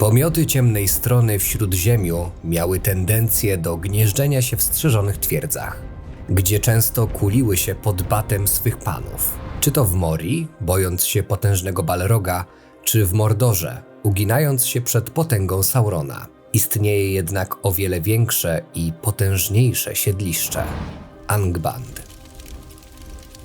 Pomioty ciemnej strony w Śródziemiu miały tendencję do gnieżdżenia się w strzeżonych twierdzach, gdzie często kuliły się pod batem swych panów. Czy to w Mori, bojąc się potężnego Balroga, czy w Mordorze, uginając się przed potęgą Saurona. Istnieje jednak o wiele większe i potężniejsze siedliszcze Angband.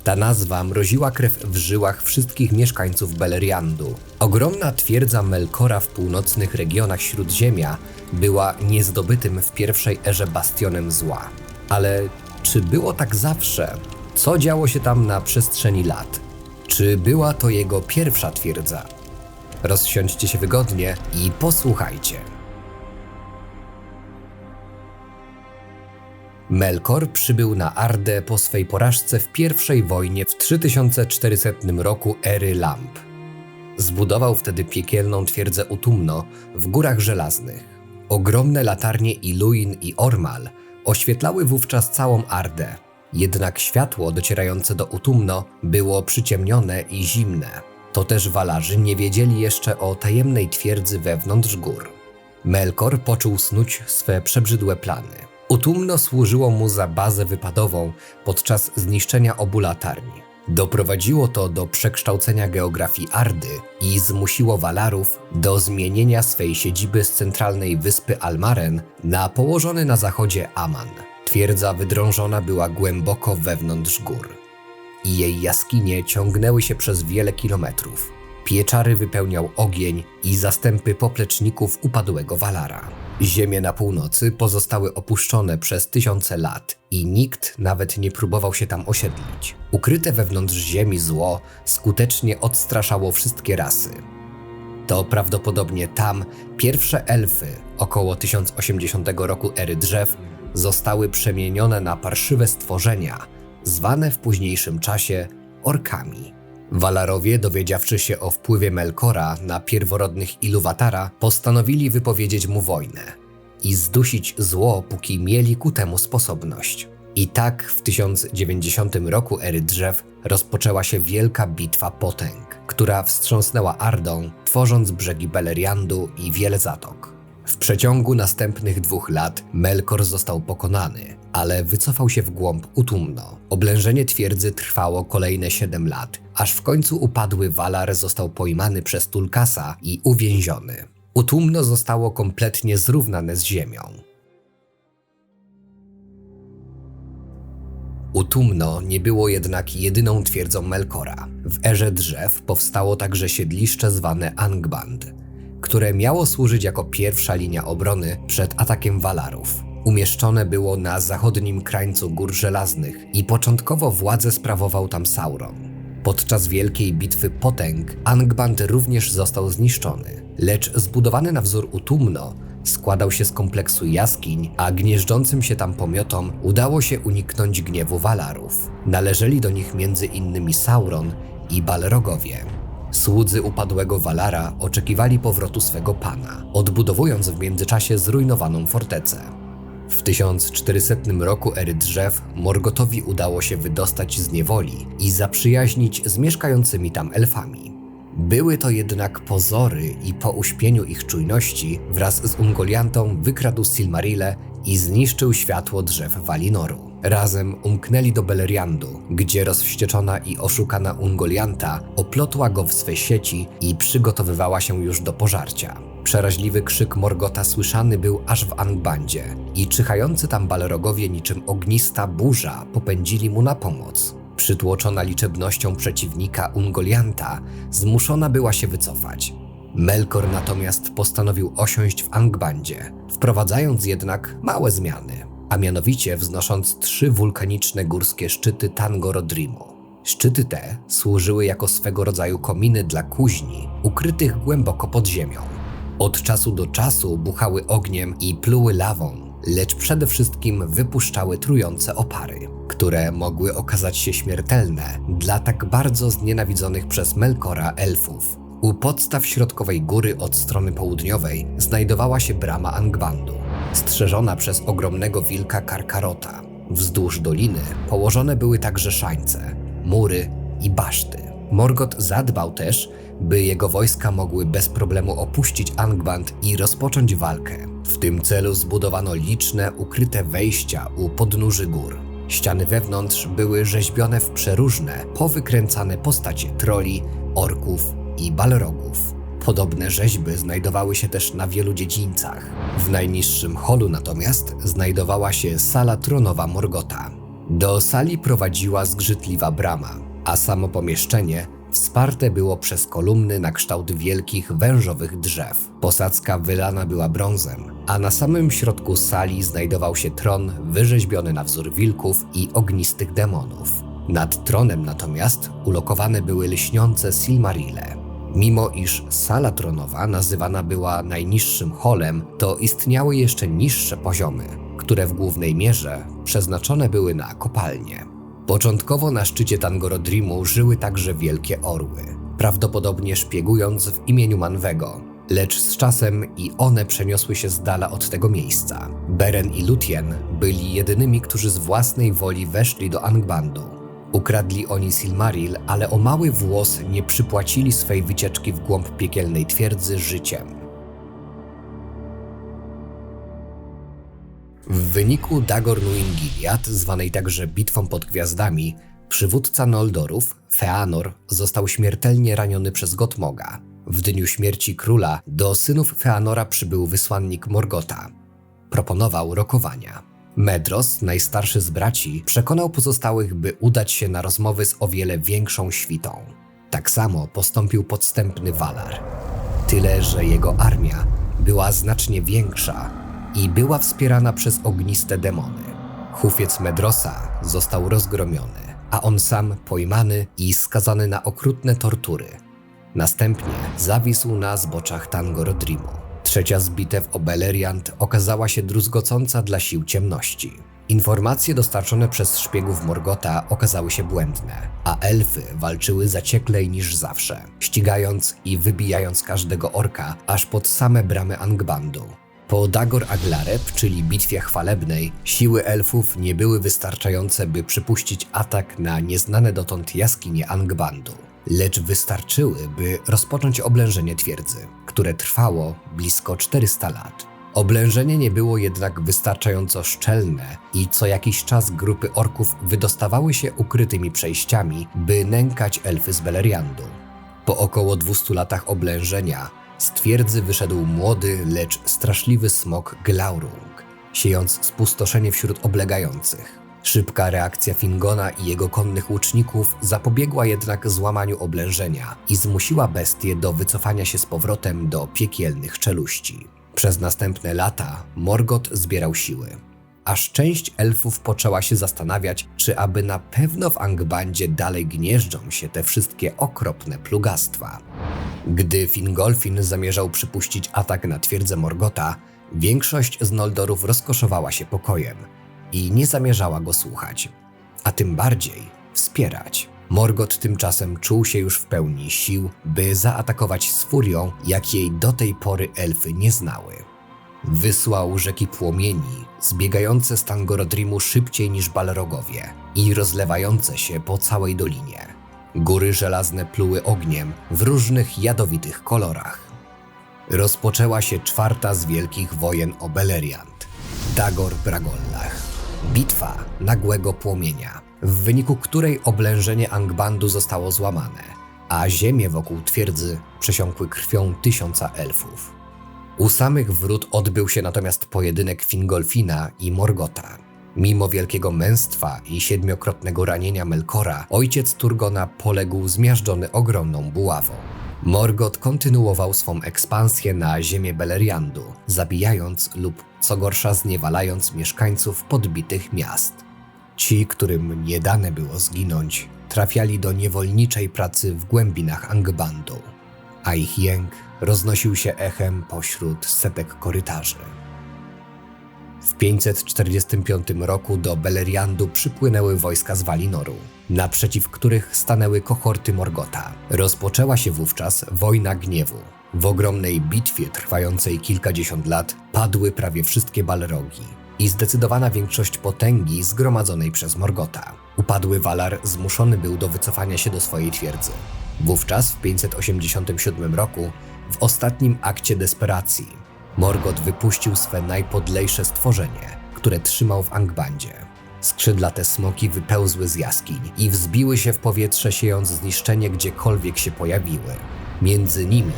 Ta nazwa mroziła krew w żyłach wszystkich mieszkańców Beleriandu. Ogromna twierdza Melkora w północnych regionach Śródziemia była niezdobytym w pierwszej erze bastionem zła. Ale czy było tak zawsze? Co działo się tam na przestrzeni lat? Czy była to jego pierwsza twierdza? Rozsiądźcie się wygodnie i posłuchajcie. Melkor przybył na Ardę po swej porażce w pierwszej wojnie w 3400 roku ery Lamp. Zbudował wtedy piekielną twierdzę Utumno w Górach Żelaznych. Ogromne latarnie Iluin i Ormal oświetlały wówczas całą Ardę. Jednak światło docierające do Utumno było przyciemnione i zimne. To też walarzy nie wiedzieli jeszcze o tajemnej twierdzy wewnątrz gór. Melkor począł snuć swe przebrzydłe plany. Utumno służyło mu za bazę wypadową podczas zniszczenia obu latarni. Doprowadziło to do przekształcenia geografii Ardy i zmusiło Walarów do zmienienia swej siedziby z centralnej wyspy Almaren na położony na zachodzie Aman. Twierdza wydrążona była głęboko wewnątrz gór i jej jaskinie ciągnęły się przez wiele kilometrów. Pieczary wypełniał ogień i zastępy popleczników upadłego Walara. Ziemie na północy pozostały opuszczone przez tysiące lat i nikt nawet nie próbował się tam osiedlić. Ukryte wewnątrz ziemi zło skutecznie odstraszało wszystkie rasy. To prawdopodobnie tam pierwsze elfy, około 1080 roku ery drzew, zostały przemienione na parszywe stworzenia, zwane w późniejszym czasie orkami. Walarowie, dowiedziawszy się o wpływie Melkora na pierworodnych Iluwatara, postanowili wypowiedzieć mu wojnę i zdusić zło, póki mieli ku temu sposobność. I tak w 1090 roku ery drzew rozpoczęła się wielka bitwa potęg, która wstrząsnęła Ardą, tworząc brzegi Beleriandu i wiele zatok. W przeciągu następnych dwóch lat Melkor został pokonany, ale wycofał się w głąb Utumno. Oblężenie twierdzy trwało kolejne siedem lat, aż w końcu upadły Valar został pojmany przez Tulkasa i uwięziony. Utumno zostało kompletnie zrównane z ziemią. Utumno nie było jednak jedyną twierdzą Melkora. W erze drzew powstało także siedliszcze zwane Angband, które miało służyć jako pierwsza linia obrony przed atakiem Walarów. Umieszczone było na zachodnim krańcu Gór Żelaznych i początkowo władzę sprawował tam Sauron. Podczas wielkiej bitwy potęg Angband również został zniszczony, lecz zbudowany na wzór Utumno składał się z kompleksu jaskiń, a gnieżdżącym się tam pomiotom udało się uniknąć gniewu Walarów. Należeli do nich między innymi Sauron i Balrogowie. Słudzy upadłego Walara oczekiwali powrotu swego pana, odbudowując w międzyczasie zrujnowaną fortecę. W 1400 roku ery drzew Morgotowi udało się wydostać z niewoli i zaprzyjaźnić z mieszkającymi tam elfami. Były to jednak pozory i po uśpieniu ich czujności wraz z Ungoliantą wykradł Silmarile i zniszczył światło drzew Walinoru. Razem umknęli do Beleriandu, gdzie rozwścieczona i oszukana Ungolianta oplotła go w swe sieci i przygotowywała się już do pożarcia. Przeraźliwy krzyk Morgota słyszany był aż w Angbandzie i czyhający tam balrogowie niczym ognista burza popędzili mu na pomoc. Przytłoczona liczebnością przeciwnika Ungolianta zmuszona była się wycofać. Melkor natomiast postanowił osiąść w Angbandzie, wprowadzając jednak małe zmiany, a mianowicie wznosząc trzy wulkaniczne górskie szczyty Tangorodrimu. Szczyty te służyły jako swego rodzaju kominy dla kuźni, ukrytych głęboko pod ziemią. Od czasu do czasu buchały ogniem i pluły lawą, lecz przede wszystkim wypuszczały trujące opary, które mogły okazać się śmiertelne dla tak bardzo znienawidzonych przez Melkora elfów. U podstaw środkowej góry od strony południowej znajdowała się brama Angbandu, strzeżona przez ogromnego wilka Karkarota. Wzdłuż doliny położone były także szańce, mury i baszty. Morgoth zadbał też, by jego wojska mogły bez problemu opuścić Angband i rozpocząć walkę. W tym celu zbudowano liczne ukryte wejścia u podnóży gór. Ściany wewnątrz były rzeźbione w przeróżne, powykręcane postacie troli, orków i balrogów. Podobne rzeźby znajdowały się też na wielu dziedzińcach. W najniższym holu natomiast znajdowała się sala tronowa Morgota. Do sali prowadziła zgrzytliwa brama, a samo pomieszczenie wsparte było przez kolumny na kształt wielkich wężowych drzew. Posadzka wylana była brązem, a na samym środku sali znajdował się tron wyrzeźbiony na wzór wilków i ognistych demonów. Nad tronem natomiast ulokowane były lśniące silmarile. Mimo iż sala tronowa nazywana była najniższym holem, to istniały jeszcze niższe poziomy, które w głównej mierze przeznaczone były na kopalnie. Początkowo na szczycie Tangorodrimu żyły także wielkie orły, prawdopodobnie szpiegując w imieniu Manwego, lecz z czasem i one przeniosły się z dala od tego miejsca. Beren i Lutien byli jedynymi, którzy z własnej woli weszli do Angbandu. Ukradli oni Silmaril, ale o mały włos nie przypłacili swej wycieczki w głąb piekielnej twierdzy życiem. W wyniku Dagor Nuin Gilead, zwanej także Bitwą pod Gwiazdami, przywódca Noldorów, Feanor, został śmiertelnie raniony przez Gotmoga. W dniu śmierci króla do synów Feanora przybył wysłannik Morgota. Proponował rokowania. Medros, najstarszy z braci, przekonał pozostałych, by udać się na rozmowy z o wiele większą świtą. Tak samo postąpił podstępny Valar. Tyle, że jego armia była znacznie większa i była wspierana przez ogniste demony. Hufiec Medrosa został rozgromiony, a on sam pojmany i skazany na okrutne tortury. Następnie zawisł na zboczach Tangorodrimu. Trzecia z bitew o Beleriand okazała się druzgocąca dla sił ciemności. Informacje dostarczone przez szpiegów Morgota okazały się błędne, a elfy walczyły zacieklej niż zawsze, ścigając i wybijając każdego orka aż pod same bramy Angbandu. Po Dagor Aglareb, czyli bitwie chwalebnej, siły elfów nie były wystarczające, by przypuścić atak na nieznane dotąd jaskinie Angbandu, lecz wystarczyły, by rozpocząć oblężenie twierdzy, które trwało blisko 400 lat. Oblężenie nie było jednak wystarczająco szczelne i co jakiś czas grupy orków wydostawały się ukrytymi przejściami, by nękać elfy z Beleriandu. Po około 200 latach oblężenia z twierdzy wyszedł młody, lecz straszliwy smok Glaurung, siejąc spustoszenie wśród oblegających. Szybka reakcja Fingona i jego konnych łuczników zapobiegła jednak złamaniu oblężenia i zmusiła bestie do wycofania się z powrotem do piekielnych czeluści. Przez następne lata Morgot zbierał siły aż część elfów poczęła się zastanawiać, czy aby na pewno w Angbandzie dalej gnieżdżą się te wszystkie okropne plugastwa. Gdy Fingolfin zamierzał przypuścić atak na twierdzę Morgota, większość z Noldorów rozkoszowała się pokojem i nie zamierzała go słuchać, a tym bardziej wspierać. Morgot tymczasem czuł się już w pełni sił, by zaatakować z furią, jak jej do tej pory elfy nie znały. Wysłał rzeki płomieni, zbiegające z Tangorodrimu szybciej niż Balrogowie i rozlewające się po całej dolinie. Góry żelazne pluły ogniem w różnych jadowitych kolorach. Rozpoczęła się czwarta z wielkich wojen o Beleriand, Dagor Bragollach. Bitwa nagłego płomienia, w wyniku której oblężenie Angbandu zostało złamane, a ziemie wokół twierdzy przesiąkły krwią tysiąca elfów. U samych wrót odbył się natomiast pojedynek Fingolfina i Morgota. Mimo wielkiego męstwa i siedmiokrotnego ranienia Melkora, ojciec Turgona poległ zmiażdżony ogromną buławą. Morgot kontynuował swą ekspansję na ziemię Beleriandu, zabijając lub co gorsza zniewalając mieszkańców podbitych miast. Ci, którym nie dane było zginąć, trafiali do niewolniczej pracy w głębinach Angbandu, a ich jęk roznosił się echem pośród setek korytarzy. W 545 roku do Beleriandu przypłynęły wojska z Walinoru, naprzeciw których stanęły kohorty Morgota. Rozpoczęła się wówczas wojna gniewu. W ogromnej bitwie trwającej kilkadziesiąt lat padły prawie wszystkie Balrogi. i zdecydowana większość potęgi zgromadzonej przez Morgota. Upadły Valar zmuszony był do wycofania się do swojej twierdzy. Wówczas, w 587 roku, w ostatnim akcie desperacji, Morgot wypuścił swe najpodlejsze stworzenie, które trzymał w Angbandzie. Skrzydlate smoki wypełzły z jaskiń i wzbiły się w powietrze, siejąc zniszczenie gdziekolwiek się pojawiły. Między nimi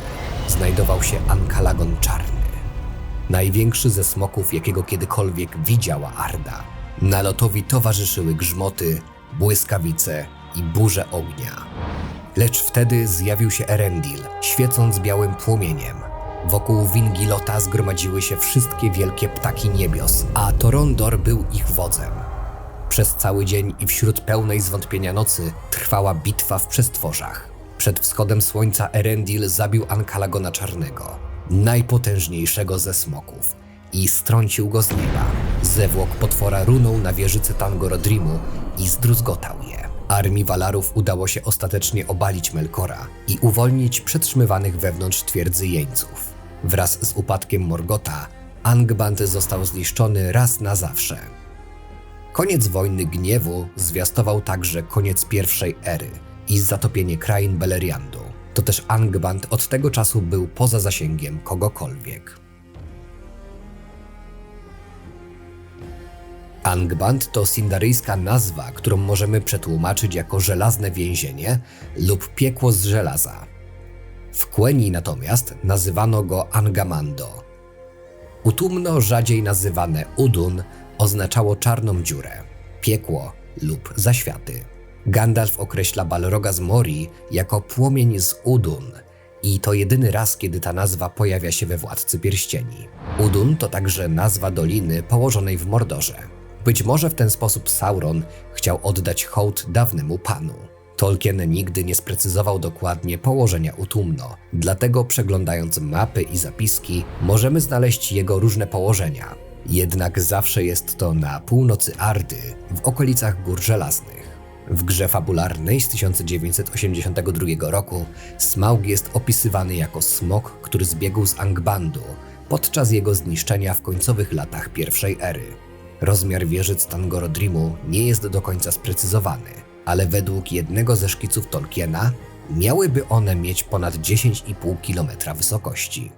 znajdował się Ankalagon Czarny, największy ze smoków, jakiego kiedykolwiek widziała Arda. Nalotowi towarzyszyły grzmoty, błyskawice i burze ognia. Lecz wtedy zjawił się Erendil, świecąc białym płomieniem. Wokół Wingilota zgromadziły się wszystkie wielkie ptaki niebios, a Torondor był ich wodzem. Przez cały dzień i wśród pełnej zwątpienia nocy trwała bitwa w przestworzach. Przed wschodem słońca Erendil zabił Ankalagona Czarnego, najpotężniejszego ze smoków, i strącił go z nieba. Zewłok potwora runął na wieżyce Tangorodrimu i zdruzgotał je. Armii Walarów udało się ostatecznie obalić Melkora i uwolnić przetrzymywanych wewnątrz twierdzy jeńców. Wraz z upadkiem Morgota, Angband został zniszczony raz na zawsze. Koniec wojny gniewu zwiastował także koniec pierwszej ery i zatopienie krain Beleriandu. To też Angband od tego czasu był poza zasięgiem kogokolwiek. Angband to sindaryjska nazwa, którą możemy przetłumaczyć jako żelazne więzienie lub piekło z żelaza. W Kweni natomiast nazywano go Angamando. Utumno rzadziej nazywane Udun oznaczało czarną dziurę, piekło lub zaświaty. Gandalf określa Balroga z Mori jako płomień z Udun i to jedyny raz, kiedy ta nazwa pojawia się we Władcy Pierścieni. Udun to także nazwa doliny położonej w Mordorze. Być może w ten sposób Sauron chciał oddać hołd dawnemu panu. Tolkien nigdy nie sprecyzował dokładnie położenia Utumno, dlatego przeglądając mapy i zapiski możemy znaleźć jego różne położenia. Jednak zawsze jest to na północy Ardy, w okolicach Gór Żelaznych. W grze fabularnej z 1982 roku Smaug jest opisywany jako smok, który zbiegł z Angbandu podczas jego zniszczenia w końcowych latach pierwszej ery. Rozmiar wieżyc Tangorodrimu nie jest do końca sprecyzowany, ale według jednego ze szkiców Tolkiena miałyby one mieć ponad 10,5 km wysokości.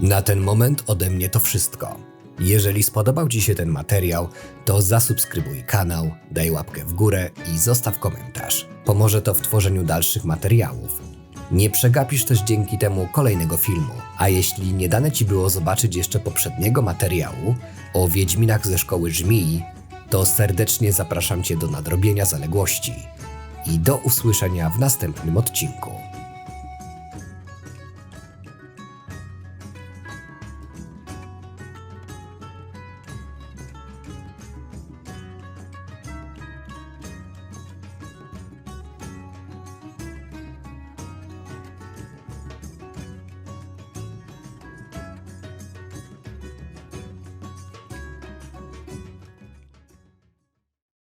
Na ten moment ode mnie to wszystko. Jeżeli spodobał Ci się ten materiał, to zasubskrybuj kanał, daj łapkę w górę i zostaw komentarz. Pomoże to w tworzeniu dalszych materiałów. Nie przegapisz też dzięki temu kolejnego filmu. A jeśli nie dane Ci było zobaczyć jeszcze poprzedniego materiału o Wiedźminach ze Szkoły Żmii, to serdecznie zapraszam Cię do nadrobienia zaległości. I do usłyszenia w następnym odcinku.